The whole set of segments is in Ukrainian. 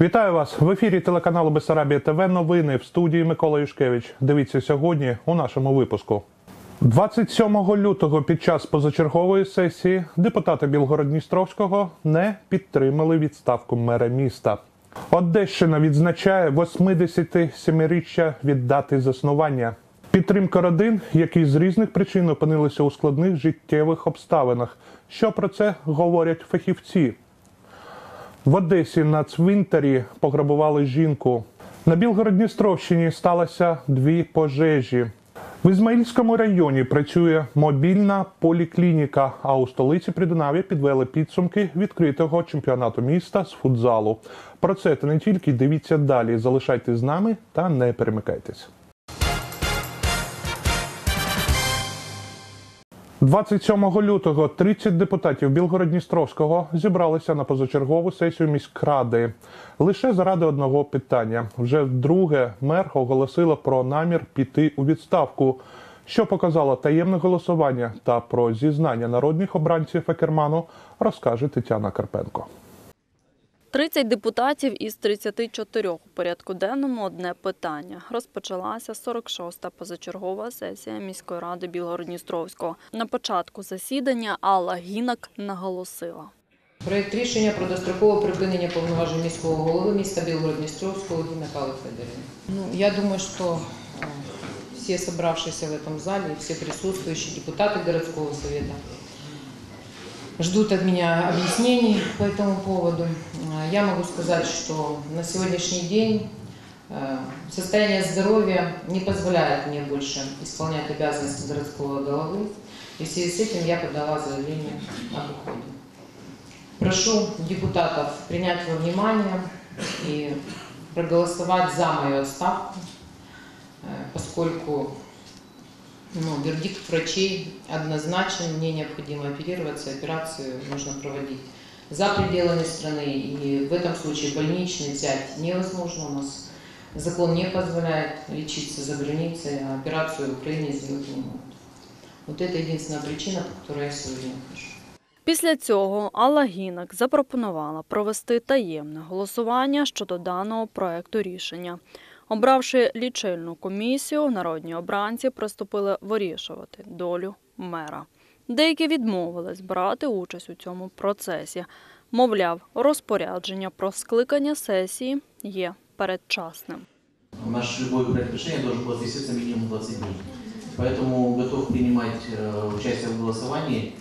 Вітаю вас в ефірі телеканалу Бесарабія ТВ. Новини в студії Микола Юшкевич. Дивіться сьогодні у нашому випуску. 27 лютого під час позачергової сесії депутати Білгород-Дністровського не підтримали відставку мера міста. Одещина відзначає 87-річчя від дати заснування. Підтримка родин, які з різних причин опинилися у складних життєвих обставинах. Що про це говорять фахівці? В Одесі на цвинтарі пограбували жінку. На Білгород-Дністровщині сталося дві пожежі. В Ізмаїльському районі працює мобільна поліклініка, а у столиці Придунав'я підвели підсумки відкритого чемпіонату міста з футзалу. Про це та не тільки дивіться далі. Залишайтесь з нами та не перемикайтесь. 27 лютого 30 депутатів Білгород-Дністровського зібралися на позачергову сесію міськради лише заради одного питання. Вже вдруге мер оголосила про намір піти у відставку, що показало таємне голосування та про зізнання народних обранців Екерману розкаже Тетяна Карпенко. 30 депутатів із 34 у порядку денному одне питання. Розпочалася 46-та позачергова сесія міської ради Білгород-Дністровського. На початку засідання Алла Гінак наголосила. Проект рішення про дострокове припинення повноважень міського голови міста Білгород-Дністровського Гіна Кали Федорівни. Ну, я думаю, что э, все собравшиеся в этом зале, все присутствующие депутаты городского совета ждут от меня объяснений по этому поводу. Э, Я могу сказать, что на сегодняшний день э, состояние здоровья не позволяет мне больше исполнять обязанности городского головы. И в связи с этим я подала заявление об уходе. Прошу депутатов принять во внимание и проголосовать за мою отставку, э, поскольку ну, вердикт врачей однозначен, мне необходимо оперироваться, операцию нужно проводить за пределами страны, и в этом случае больничный взять невозможно у нас. Закон не позволяет лечиться за границей, а операцию в Украине сделать не могут. Вот это единственная причина, по которой я сегодня ухожу. Після цього Алла Гінак запропонувала провести таємне голосування щодо даного проекту рішення. Обравши лічильну комісію, народні обранці приступили вирішувати долю мера. Деякі відмовились брати участь у цьому процесі. Мовляв, розпорядження про скликання сесії є передчасним. Наш любой проект решения должен подписываться минимум 20 дней. Поэтому готов принимать э, участие в голосовании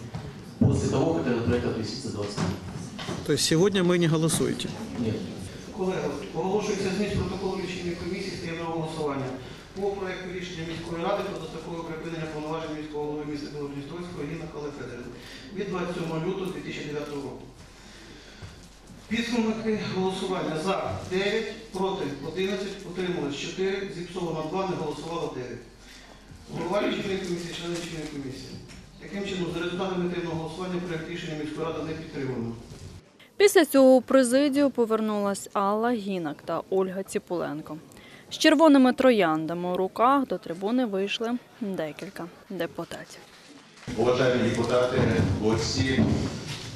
после того, как этот проект отвисится 20 дней. То есть сегодня вы не голосуете? Нет. Колеги, оголошується зміст протоколу рішення комісії з таємного голосування по проекту рішення міської ради про дострокове припинення повноважень міського голови міста Білодністровського Кали Федорівни від 27 лютого 2009 року. Підсумки голосування за 9, проти 11, утрималось 4, зіпсовано 2, не голосувало 9. Голова лічильної комісії, члени лічильної комісії. Таким чином, за результатами таємного голосування проект рішення міської ради не підтримано. Після цього у президію повернулась Алла Гінак та Ольга Ціпуленко. З червоними трояндами у руках до трибуни вийшли декілька депутатів. Уважаемые депутаты, гости,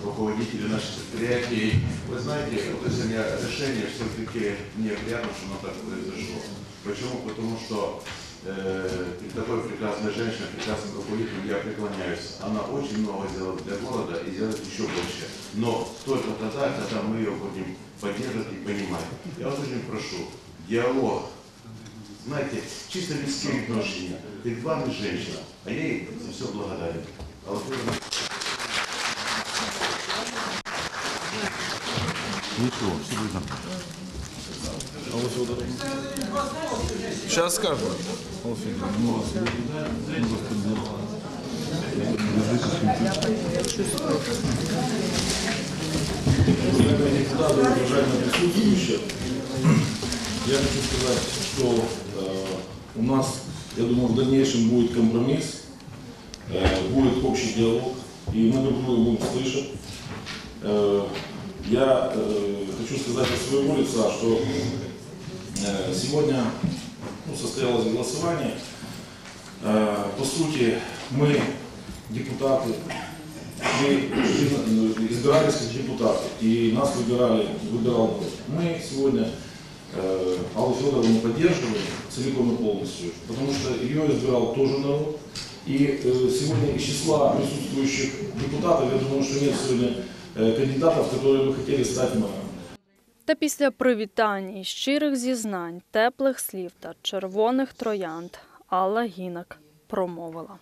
руководители наших предприятий, вы знаете, вот это сегодня решение все-таки мне приятно, что оно так произошло. Почему? Потому что э, перед такой прекрасной женщиной, прекрасным руководителем я преклоняюсь. Она очень много сделала для города и делает еще больше. Но только тогда, когда мы ее будем поддерживать и понимать. Я вас очень прошу, диалог, знаете, чисто людские отношения. Перед вами женщина, а я ей за все благодарен. А вот Ничего, все будет. Сейчас скажу. Уважаемые депутаты, уважаемые присутствующие, я хочу сказать, что у нас, я думаю, в дальнейшем будет компромисс, э, будет общий диалог, и мы друг друга будем слышать. Э, я э, хочу сказать от своего лица, что сегодня ну, состоялось голосование. По сути, мы, депутаты э, избирались как депутаты, и нас выбирали, выбирал. Мы сегодня Аллу Федоровну поддерживаем целиком и полностью, потому что ее избирал тоже народ. И э, сегодня из числа присутствующих депутатов, я думаю, что нет сегодня э, кандидатов, которые бы хотели стать мэром. Та після привітань і щирих зізнань, теплих слів та червоних троянд Алла Гінак промовила.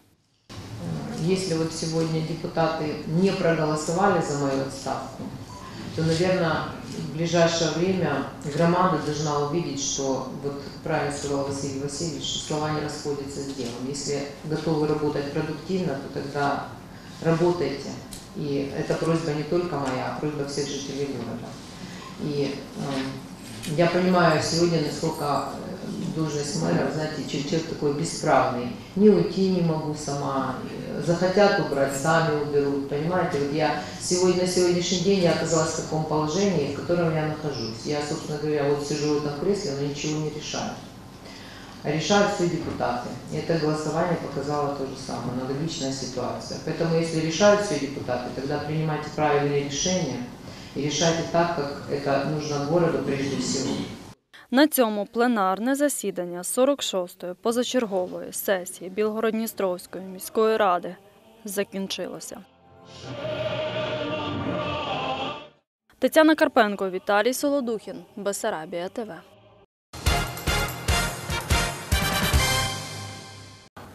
Если вот сегодня депутаты не проголосовали за мою отставку, то, наверное, в ближайшее время громада должна увидеть, что, вот правильно сказал Василий Васильевич, что слова не расходятся с делом. Если готовы работать продуктивно, то тогда работайте. И это просьба не только моя, а просьба всех жителей города. И э, я понимаю сегодня, насколько должность мэра, знаете, чел- человек такой бесправный. Не уйти не могу сама, захотят убрать, сами уберут, понимаете? Вот я сегодня, на сегодняшний день я оказалась в таком положении, в котором я нахожусь. Я, собственно говоря, вот сижу в этом кресле, но ничего не решаю. А решают все депутаты. И это голосование показало то же самое, аналогичная ситуация. Поэтому если решают все депутаты, тогда принимайте правильные решения и решайте так, как это нужно городу прежде всего. На цьому пленарне засідання 46-ї позачергової сесії Білгород-Дністровської міської ради закінчилося. Тетяна Карпенко, Віталій Солодухін, Бесарабія ТВ.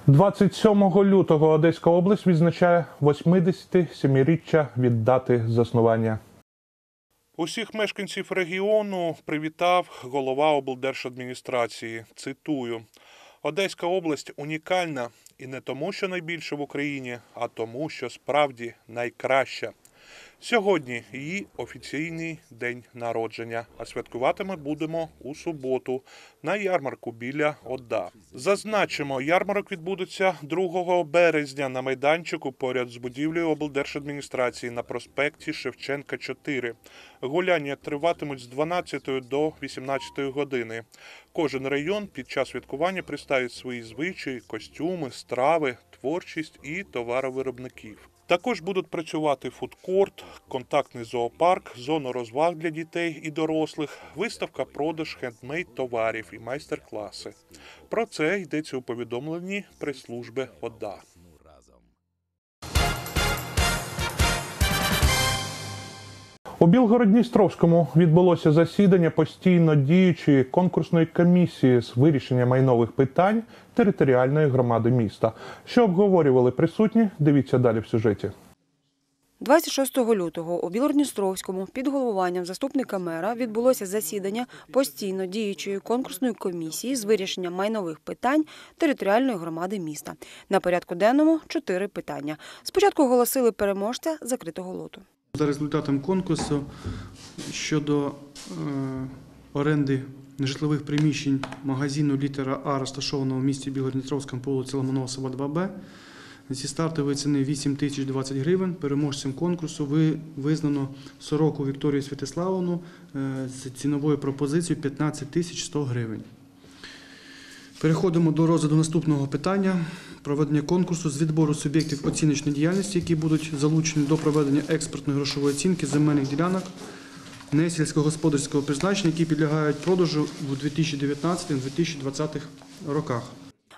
27 лютого Одеська область відзначає 87-річчя від дати заснування. Усіх мешканців регіону привітав голова облдержадміністрації. Цитую: Одеська область унікальна і не тому, що найбільша в Україні, а тому, що справді найкраща. Сьогодні її офіційний день народження, а святкувати ми будемо у суботу на ярмарку біля ОДА. Зазначимо, ярмарок відбудеться 2 березня на майданчику поряд з будівлею облдержадміністрації на проспекті Шевченка 4. Гуляння триватимуть з 12 до 18 години. Кожен район під час святкування представить свої звичаї, костюми, страви, творчість і товаровиробників. Також будуть працювати фудкорт, контактний зоопарк, зона розваг для дітей і дорослих, виставка продаж хендмейд товарів і майстер-класи. Про це йдеться у повідомленні прес-служби ОДА. У Білгород-Дністровському відбулося засідання постійно діючої конкурсної комісії з вирішення майнових питань територіальної громади міста. Що обговорювали присутні? Дивіться далі в сюжеті. 26 лютого у Білорністровському під головуванням заступника мера відбулося засідання постійно діючої конкурсної комісії з вирішення майнових питань територіальної громади міста. На порядку денному чотири питання. Спочатку оголосили переможця закритого лоту. За результатом конкурсу щодо е, оренди нежитлових приміщень магазину літера А, розташованого в місті Білгородністровському по вулиці Ломоносова 2Б, зі стартової ціни 8 тисяч 20 гривень. Переможцем конкурсу визнано Сороку Вікторію Святославовну е, з ціновою пропозицією 15 тисяч 100 гривень. Переходимо до розгляду наступного питання. Проведення конкурсу з відбору суб'єктів оціночної діяльності, які будуть залучені до проведення експертної грошової оцінки земельних ділянок несільськогосподарського призначення, які підлягають продажу у 2019-2020 роках.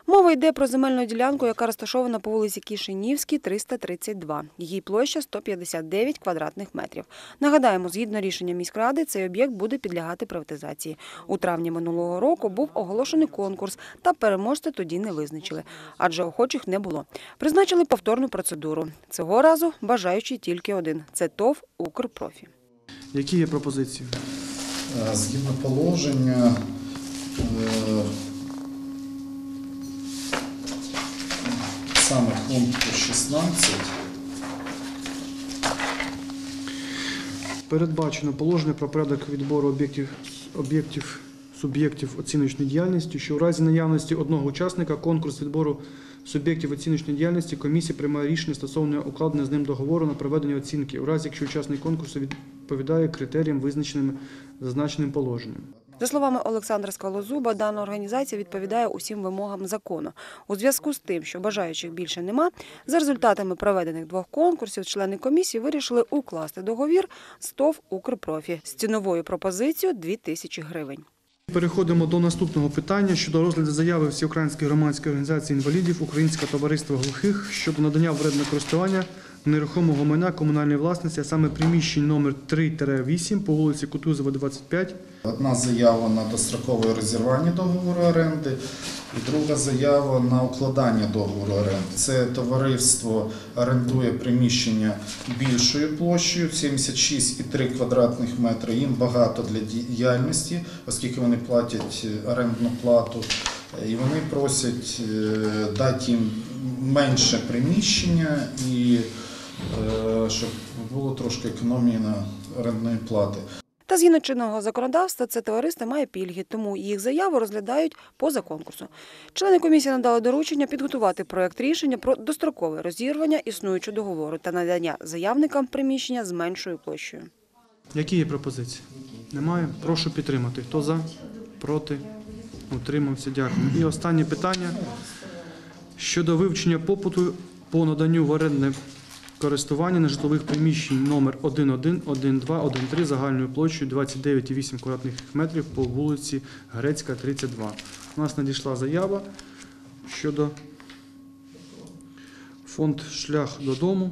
Мова йде про земельну ділянку, яка розташована по вулиці Кишинівській, 332. Її площа 159 квадратних метрів. Нагадаємо, згідно рішення міськради, цей об'єкт буде підлягати приватизації. У травні минулого року був оголошений конкурс, та переможця тоді не визначили, адже охочих не було. Призначили повторну процедуру. Цього разу бажаючий тільки один це ТОВ Укрпрофі. Які є пропозиції? Е, Згідно положення, саме пункту 16, Передбачено положення про порядок відбору об'єктів об'єктів суб'єктів оціночної діяльності, що в разі наявності одного учасника конкурс відбору суб'єктів оціночної діяльності комісія приймає рішення стосовно укладення з ним договору на проведення оцінки, у разі якщо учасник конкурсу відповідає критеріям, визначеним зазначеним положенням. За словами Олександра Скалозуба, дана організація відповідає усім вимогам закону. У зв'язку з тим, що бажаючих більше нема, за результатами проведених двох конкурсів члени комісії вирішили укласти договір з ТОВ «Укрпрофі» з ціновою пропозицією 2 тисячі гривень. Переходимо до наступного питання щодо розгляду заяви Всеукраїнської громадської організації інвалідів Українського товариства глухих щодо надання вредного користування нерухомого майна комунальної власності, а саме приміщень номер 3-8 по вулиці Кутузова, 25, Одна заява на дострокове розірвання договору оренди і друга заява на укладання договору оренди. Це товариство орендує приміщення більшою площею 76,3 квадратних метри. Їм багато для діяльності, оскільки вони платять е, орендну плату. І вони просять е, дати їм менше приміщення і е, щоб було трошки економії на орендної плати. Та згідно чинного законодавства це товариство має пільги, тому їх заяву розглядають поза конкурсу. Члени комісії надали доручення підготувати проект рішення про дострокове розірвання існуючого договору та надання заявникам приміщення з меншою площею. Які є пропозиції? Немає. Прошу підтримати. Хто за? Проти? Утримався. Дякую. І останнє питання щодо вивчення попиту по наданню в орендне користування нежитлових приміщень номер 11, 12, 13 загальною площею 29,8 квадратних метрів по вулиці Грецька, 32. У нас надійшла заява щодо фонд Шлях додому.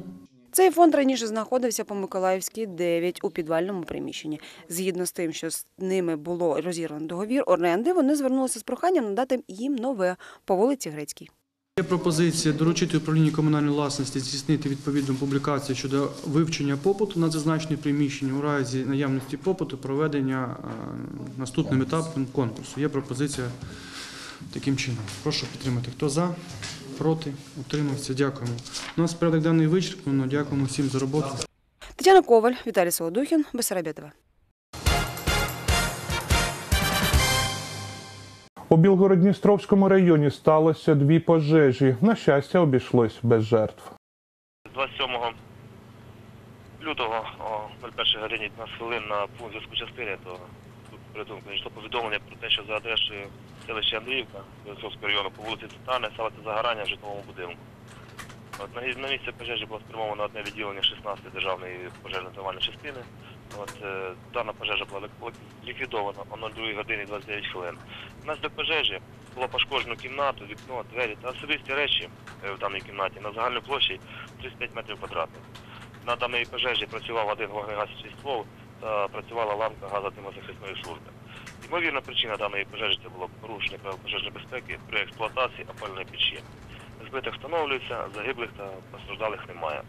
Цей фонд раніше знаходився по Миколаївській 9 у підвальному приміщенні. Згідно з тим, що з ними було розірвано договір оренди, вони звернулися з проханням надати їм нове по вулиці Грецькій. Є пропозиція доручити управлінню комунальної власності здійснити відповідну публікацію щодо вивчення попиту на зазначені приміщення у разі наявності попиту проведення е, наступним етапом конкурсу. Є пропозиція таким чином. Прошу підтримати. Хто за? Проти? Утримався? Дякуємо. У нас порядок денний вичерпано. Дякуємо всім за роботу. Тетяна Коваль, Віталій Солодухін, Бесарабія У Білгород-Дністровському районі сталося дві пожежі. На щастя, обійшлось без жертв. 27 лютого о 01 годині 15 хвилин на пункт зв'язку частини, то тут порятунку надійшло повідомлення про те, що за адресою селища Андріївка Білоцерківського району по вулиці Титани сталося загорання в житловому будинку. От, на, місце пожежі було спрямовано одне відділення 16-ї державної пожежно-рятувальної частини. От, е, дана пожежа була ліквідована о 02 годині 29 хвилин. Внаслідок пожежі було пошкоджено кімнату, вікно, двері та особисті речі е, в даній кімнаті на загальній площі 35 метрів квадратних. На даній пожежі працював один вогнегасичний ствол та працювала ламка газотимозахисної служби. Ймовірна причина даної пожежі це було порушення правил пожежної безпеки при експлуатації опальної печі. Збитих встановлюється, загиблих та постраждалих немає.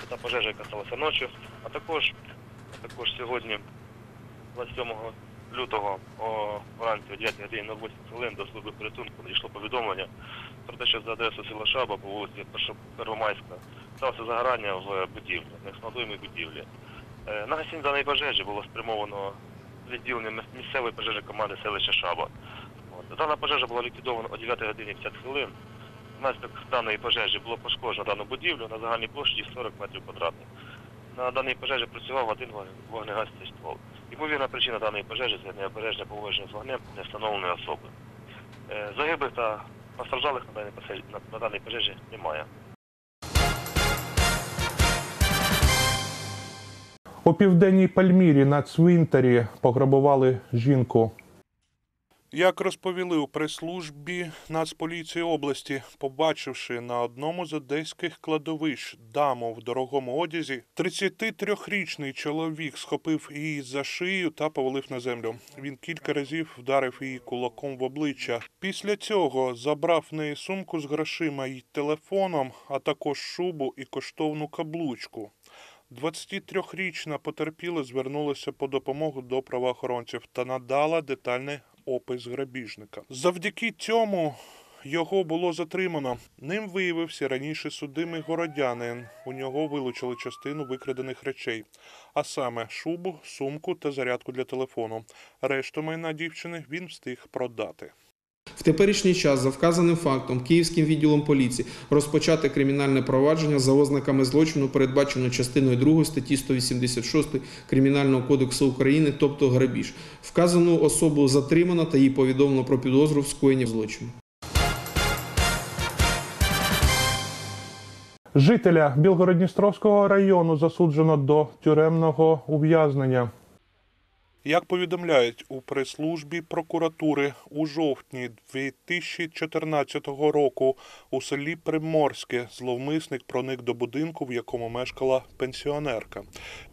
Це та пожежа, яка сталася ночі, а також, також сьогодні, 27 лютого о вранці о 9 годині на 8 хвилин до служби порятунку надійшло повідомлення про те, що за адресою села Шаба по вулиці Первомайська сталося загорання в будівлі, неексплуатуємій будівлі. Е, На гасінь даної пожежі було спрямовано відділення місцевої пожежної команди селища Шаба. Дана пожежа була ліквідована о 9 годині 50 хвилин. Внаслідок даної пожежі було пошкоджено дану будівлю на загальній площі 40 метрів квадратних. На даній пожежі працював один вогнегасний ствол. Ймовірна причина даної пожежі це необережне поводження з вогнем невстановленої особи. Е, Загиблих та постраждалих на даній пожежі, на, на даній пожежі немає. У південній Пальмірі на цвинтарі пограбували жінку. Як розповіли у прес-службі Нацполіції області, побачивши на одному з одеських кладовищ даму в дорогому одязі, 33-річний чоловік схопив її за шию та повалив на землю. Він кілька разів вдарив її кулаком в обличчя. Після цього забрав в неї сумку з грошима й телефоном, а також шубу і коштовну каблучку. 23-річна потерпіла звернулася по допомогу до правоохоронців та надала детальний опис грабіжника. Завдяки цьому його було затримано. Ним виявився раніше судимий городянин. У нього вилучили частину викрадених речей, а саме шубу, сумку та зарядку для телефону. Решту майна дівчини він встиг продати. Теперішній час за вказаним фактом Київським відділом поліції розпочати кримінальне провадження за ознаками злочину, передбачено частиною 2 статті 186 Кримінального кодексу України, тобто грабіж. Вказану особу затримано та їй повідомлено про підозру в скоєнні злочину. Жителя Білгородністровського району засуджено до тюремного ув'язнення. Як повідомляють у прес-службі прокуратури у жовтні 2014 року у селі Приморське зловмисник проник до будинку, в якому мешкала пенсіонерка.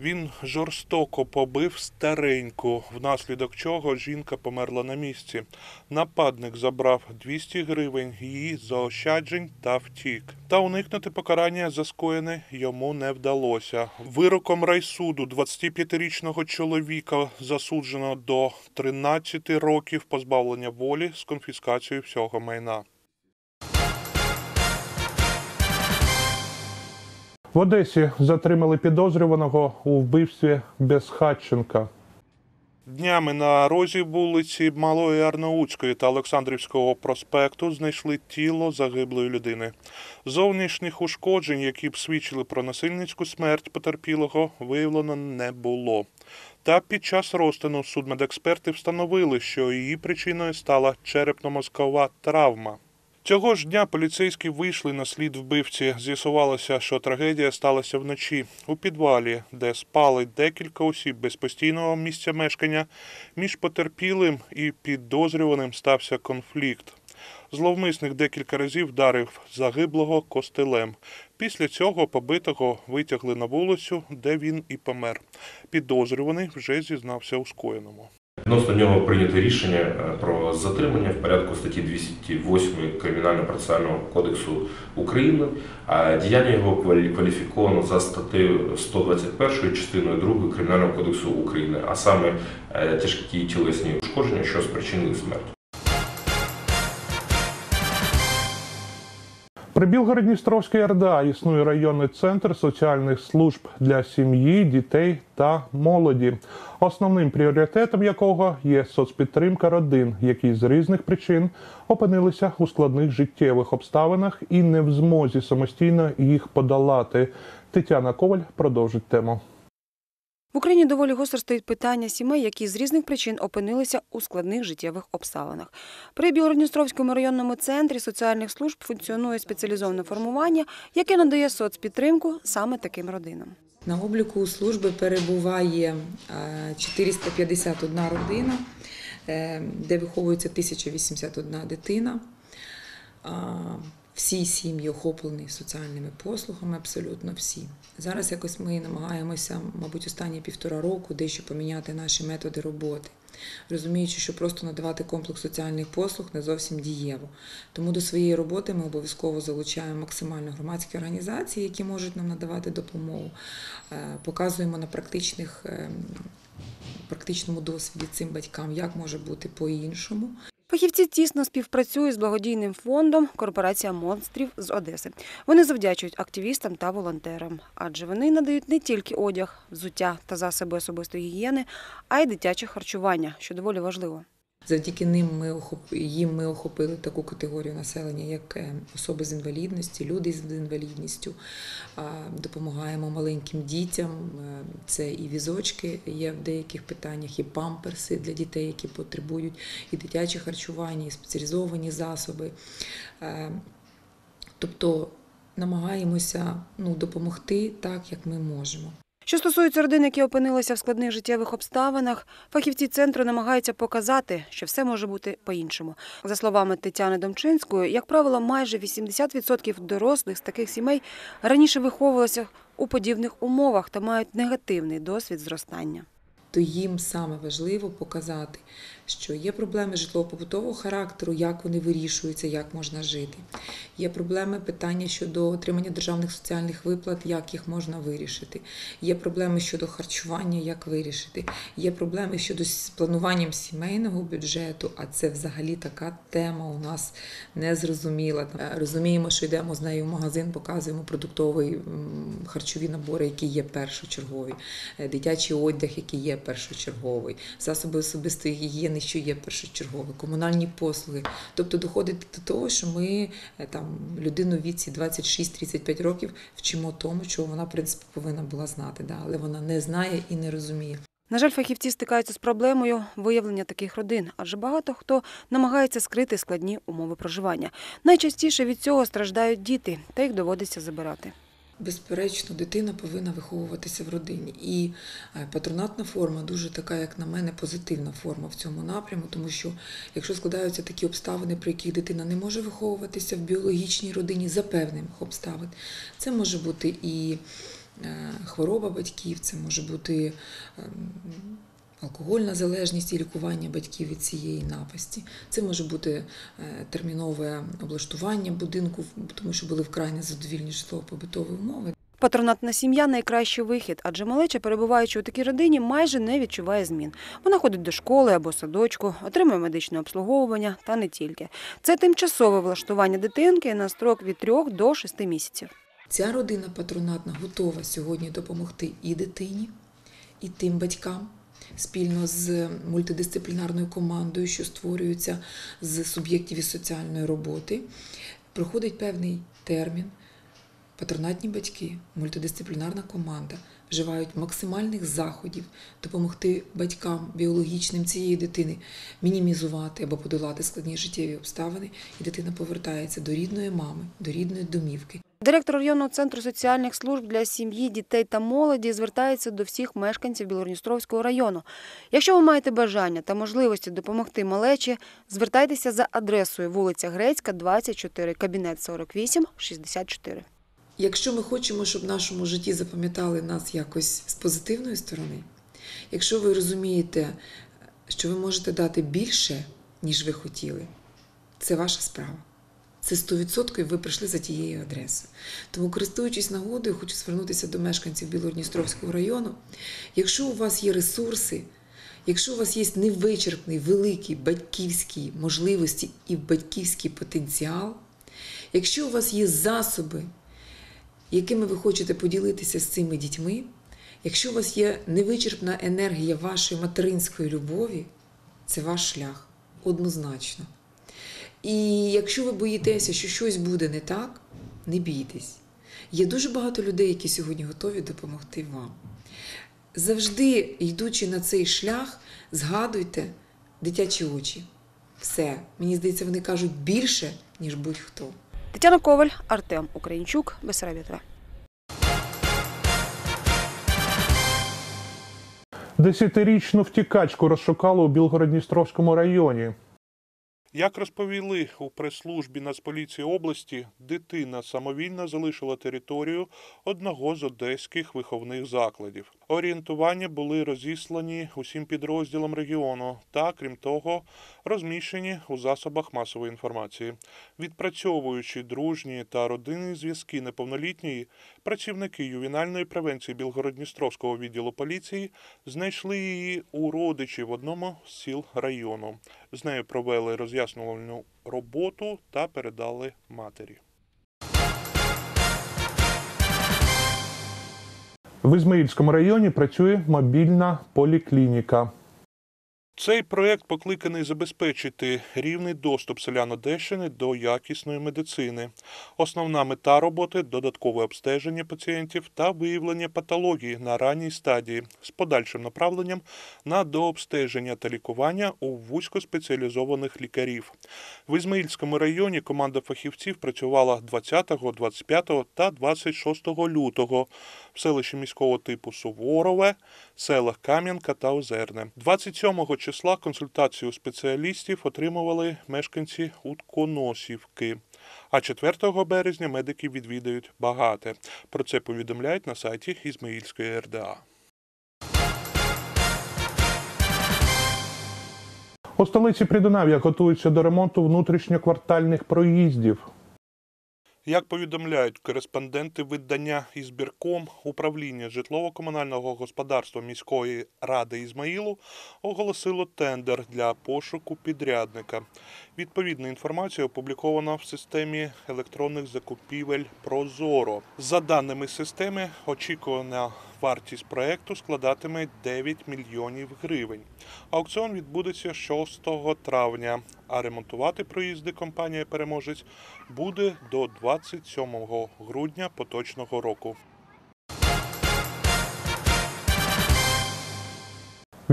Він жорстоко побив стареньку, внаслідок чого жінка померла на місці. Нападник забрав 200 гривень її заощаджень та втік. Та уникнути покарання за скоєне йому не вдалося. Вироком райсуду 25-річного чоловіка засуджено до 13 років позбавлення волі з конфіскацією всього майна. В Одесі затримали підозрюваного у вбивстві Безхатченка. Днями на розі вулиці Малої Арнаутської та Олександрівського проспекту знайшли тіло загиблої людини. Зовнішніх ушкоджень, які б свідчили про насильницьку смерть потерпілого, виявлено не було. Та під час розтину судмедексперти встановили, що її причиною стала черепно-мозкова травма. Цього ж дня поліцейські вийшли на слід вбивці. З'ясувалося, що трагедія сталася вночі у підвалі, де спали декілька осіб без постійного місця мешкання. Між потерпілим і підозрюваним стався конфлікт. Зловмисник декілька разів вдарив загиблого костелем. Після цього побитого витягли на вулицю, де він і помер. Підозрюваний вже зізнався у скоєному. Відносно нього прийнято рішення е, про затримання в порядку статті 208 Кримінально-процесуального кодексу України. А діяння його кваліфіковано за статтею 121 частиною 2 Кримінального кодексу України, а саме е, тяжкі тілесні ушкодження, що спричинили смерть. При Білгород-Дністровській РДА існує районний центр соціальних служб для сім'ї, дітей та молоді, основним пріоритетом якого є соцпідтримка родин, які з різних причин опинилися у складних життєвих обставинах і не в змозі самостійно їх подолати. Тетяна Коваль продовжить тему. В Україні доволі гостро стоїть питання сімей, які з різних причин опинилися у складних життєвих обставинах. При Білгородністровському районному центрі соціальних служб функціонує спеціалізоване формування, яке надає соцпідтримку саме таким родинам. На обліку у служби перебуває е, 451 родина, е, де виховується 1081 дитина. Всі сім'ї охоплені соціальними послугами, абсолютно всі. Зараз якось ми намагаємося, мабуть, останні півтора року дещо поміняти наші методи роботи, розуміючи, що просто надавати комплекс соціальних послуг не зовсім дієво. Тому до своєї роботи ми обов'язково залучаємо максимально громадські організації, які можуть нам надавати допомогу. Е, Показуємо на практичних, е, практичному досвіді цим батькам, як може бути по-іншому. Фахівці тісно співпрацюють з благодійним фондом Корпорація монстрів з Одеси. Вони завдячують активістам та волонтерам, адже вони надають не тільки одяг, взуття та засоби особистої гігієни, а й дитяче харчування, що доволі важливо. Завдяки ним ми їм ми охопили таку категорію населення, як е, особи з інвалідністю, люди з інвалідністю. Допомагаємо маленьким дітям. Е, Це і візочки є в деяких питаннях, і памперси для дітей, які потребують, і дитяче харчування, і спеціалізовані засоби. Е, Тобто намагаємося ну, допомогти так, як ми можемо. Що стосується родин, які опинилися в складних життєвих обставинах, фахівці центру намагаються показати, що все може бути по-іншому. За словами Тетяни Домчинської, як правило, майже 80% дорослих з таких сімей раніше виховувалися у подібних умовах та мають негативний досвід зростання. то їм саме важливо показати, що є проблеми житлово-побутового характеру, як вони вирішуються, як можна жити. Є проблеми питання щодо отримання державних соціальних виплат, як їх можна вирішити. Є проблеми щодо харчування, як вирішити. Є проблеми щодо з плануванням сімейного бюджету, а це взагалі така тема у нас незрозуміла. Е, Розуміємо, що йдемо з нею в магазин, показуємо продуктовий м, харчові набори, які є першочергові, е, дитячий одяг, який є першочерговий, засоби особистої гігієни що є першочергове, комунальні послуги. Тобто доходить до того, що ми е, там людину в віці 26-35 років вчимо тому, що вона в принципі повинна була знати, да, але вона не знає і не розуміє. На жаль, фахівці стикаються з проблемою виявлення таких родин, адже багато хто намагається скрити складні умови проживання. Найчастіше від цього страждають діти, та їх доводиться забирати. Безперечно, дитина повинна виховуватися в родині. І е, патронатна форма дуже така, як на мене, позитивна форма в цьому напряму, тому що якщо складаються такі обставини, при яких дитина не може виховуватися в біологічній родині за певних обставин, це може бути і е, хвороба батьків, це може бути ем, алкогольна залежність і лікування батьків від цієї напасті. Це може бути е, термінове облаштування будинку, тому що були вкрай незадовільні житлово-побутові умови. Патронатна сім'я найкращий вихід, адже малеча, перебуваючи у такій родині, майже не відчуває змін. Вона ходить до школи або садочку, отримує медичне обслуговування та не тільки. Це тимчасове влаштування дитинки на строк від 3 до 6 місяців. Ця родина патронатна готова сьогодні допомогти і дитині, і тим батькам спільно з мультидисциплінарною командою, що створюється з суб'єктів із соціальної роботи. Проходить певний термін. Патронатні батьки, мультидисциплінарна команда вживають максимальних заходів допомогти батькам біологічним цієї дитини мінімізувати або подолати складні життєві обставини, і дитина повертається до рідної мами, до рідної домівки. Директор районного центру соціальних служб для сім'ї, дітей та молоді звертається до всіх мешканців Білорністровського району. Якщо ви маєте бажання та можливості допомогти малечі, звертайтеся за адресою вулиця Грецька, 24, кабінет 48, 64. Якщо ми хочемо, щоб в нашому житті запам'ятали нас якось з позитивної сторони, якщо ви розумієте, що ви можете дати більше, ніж ви хотіли, це ваша справа. Це 100% ви прийшли за тією адресою. Тому, користуючись нагодою, хочу звернутися до мешканців Білорністровського району. Якщо у вас є ресурси, якщо у вас є невичерпний, великий батьківські можливості і батьківський потенціал, якщо у вас є засоби, якими ви хочете поділитися з цими дітьми, якщо у вас є невичерпна енергія вашої материнської любові, це ваш шлях однозначно. І якщо ви боїтеся, що щось буде не так, не бійтесь. Є дуже багато людей, які сьогодні готові допомогти вам. Завжди, йдучи на цей шлях, згадуйте дитячі очі. Все, мені здається, вони кажуть більше, ніж будь-хто. Тетяна Коваль, Артем Українчук, Бесарабія ТВ. Десятирічну втікачку розшукали у Білгород-Дністровському районі. Як розповіли у прес-службі Нацполіції області, дитина самовільно залишила територію одного з одеських виховних закладів. Орієнтування були розіслані усім підрозділам регіону та, крім того, розміщені у засобах масової інформації. Відпрацьовуючи дружні та родинні зв'язки неповнолітньої, працівники ювенальної превенції Білгород-Дністровського відділу поліції знайшли її у родичів в одному з сіл району. З нею провели роз'яснювальну роботу та передали матері. В Ізмаїльському районі працює мобільна поліклініка. Цей проект покликаний забезпечити рівний доступ селян Одещини до якісної медицини. Основна мета роботи додаткове обстеження пацієнтів та виявлення патології на ранній стадії з подальшим направленням на дообстеження та лікування у вузькоспеціалізованих лікарів. В Ізмаїльському районі команда фахівців працювала 20, 25 та 26 лютого в селищі міського типу Суворове, селах Кам'янка та Озерне. 27 числа консультацію спеціалістів отримували мешканці Утконосівки. А 4 березня медики відвідають багате. Про це повідомляють на сайті Ізмаїльської РДА. У столиці Придунав'я готуються до ремонту внутрішньоквартальних проїздів. Як повідомляють кореспонденти видання «Ізбірком», управління житлово-комунального господарства міської ради Ізмаїлу оголосило тендер для пошуку підрядника. Відповідна інформація опублікована в системі електронних закупівель Прозоро. За даними системи, очікувана вартість проекту складатиме 9 мільйонів гривень. Аукціон відбудеться 6 травня, а ремонтувати проїзди компанія Переможець буде до 27 грудня поточного року.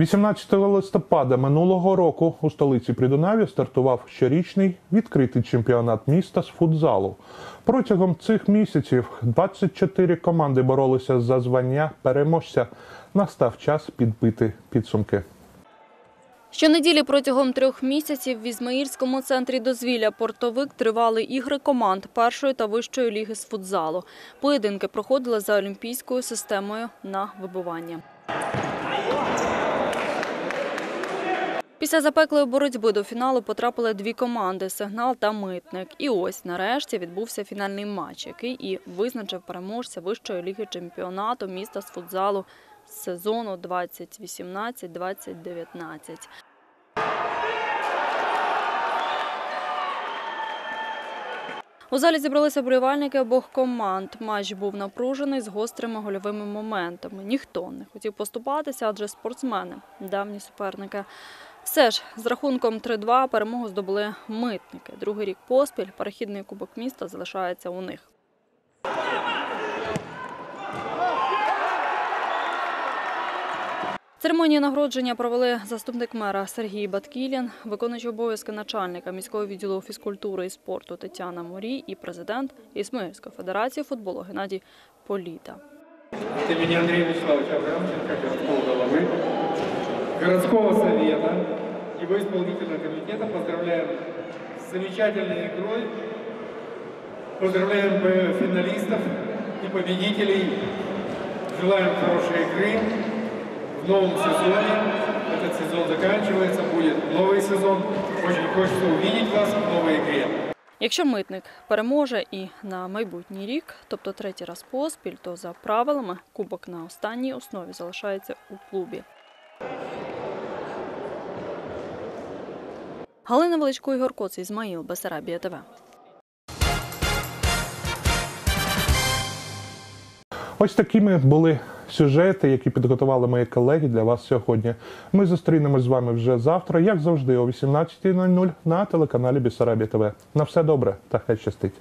18 листопада минулого року у столиці Придунаві стартував щорічний відкритий чемпіонат міста з футзалу. Протягом цих місяців 24 команди боролися за звання переможця. Настав час підбити підсумки. Щонеділі протягом трьох місяців в Ізмаїльському центрі дозвілля «Портовик» тривали ігри команд першої та вищої ліги з футзалу. Поєдинки проходили за олімпійською системою на вибивання. Після запеклої боротьби до фіналу потрапили дві команди Сигнал та Митник. І ось нарешті відбувся фінальний матч, який і визначив переможця вищої ліги чемпіонату міста з футзалу сезону 2018-2019. У залі зібралися болівальники обох команд. Матч був напружений з гострими гольовими моментами. Ніхто не хотів поступатися, адже спортсмени давні суперники. Все ж з рахунком 3-2 перемогу здобули митники. Другий рік поспіль перехідний кубок міста залишається у них. Церемонію нагородження провели заступник мера Сергій Баткілін, виконуючий обов'язки начальника міського відділу фізкультури і спорту Тетяна Морій і президент Ісмаїльської федерації футболу Геннадій Політа. От имени Андрея Вячеславовича Абрамченко, городского головы, городского совета, его исполнительного комитета поздравляем с замечательной игрой, поздравляем э, финалистов и победителей, желаем хорошей игры в новом сезоне. Этот сезон заканчивается, будет новый сезон. Очень хочется увидеть вас в новой игре. Якщо митник переможе і на майбутній рік, тобто третій раз поспіль, то за правилами кубок на останній основі залишається у клубі. Галина Величко, Ігор Коц, Ізмаїл, Бесарабія ТВ. Ось такими були сюжети, які підготували мої колеги для вас сьогодні. Ми зустрінемось з вами вже завтра, як завжди, о 18.00 на телеканалі Бісарабія ТВ. На все добре та хай щастить.